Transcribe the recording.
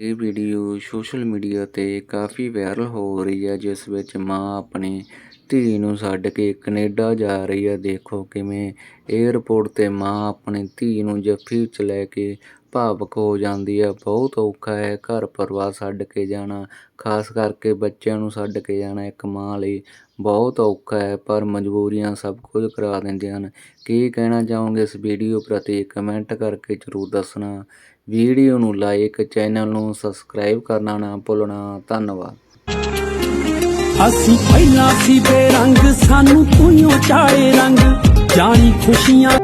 ਇਹ video social media ਤੇ ਕਾਫੀ viral ਹੋ ਰਹੀ ਹੈ ਜਿਸ ਵਿੱਚ ਮਾਂ ਆਪਣੇ ਧੀ ਨੂੰ ਛੱਡ ਕੇ ਕਨੇਡਾ ਜਾ ਰਹੀ ਹੈ। ਦੇਖੋ ਕਿਵੇਂ ਏਅਰਪੋਰਟ ਤੇ ਮਾਂ ਆਪਣੀ ਧੀ ਨੂੰ ਜੱਫੀ 'ਚ ਲੈ ਕੇ ਭਾਵੁਕ ਹੋ ਜਾਂਦੀ ਹੈ। ਬਹੁਤ ਔਖਾ ਹੈ ਘਰ ਪਰਿਵਾਰ ਛੱਡ ਕੇ ਜਾਣਾ, ਖਾਸ ਕਰਕੇ ਬੱਚਿਆਂ ਨੂੰ ਛੱਡ ਕੇ ਜਾਣਾ ਇੱਕ ਮਾਂ ਲਈ ਬਹੁਤ ਔਖਾ ਹੈ, ਪਰ ਮਜਬੂਰੀਆਂ ਸਭ ਕੁਝ ਕਰਾ ਦਿੰਦੀਆਂ ਹਨ। ਕੀ ਕਹਿਣਾ ਚਾਹੋਗੇ ਇਸ ਵੀਡੀਓ ਪ੍ਰਤੀ? ਕਮੈਂਟ ਕਰਕੇ ਜ਼ਰੂਰ ਦੱਸਣਾ। ਵੀਡੀਓ ਨੂੰ ਲਾਈਕ ਚੈਨਲ ਨੂੰ ਸਬਸਕ੍ਰਾਈਬ ਕਰਨਾ ਨਾ ਭੁੱਲਣਾ। ਧੰਨਵਾਦ। ਅਸੀਂ ਪਹਿਲਾਂ ਸੀ ਬੇਰੰਗ ਸਾਨੂੰ ਤੂੰ ਚਾਏ ਰੰਗ। ਜਾਣੀ ਖੁਸ਼ੀਆਂ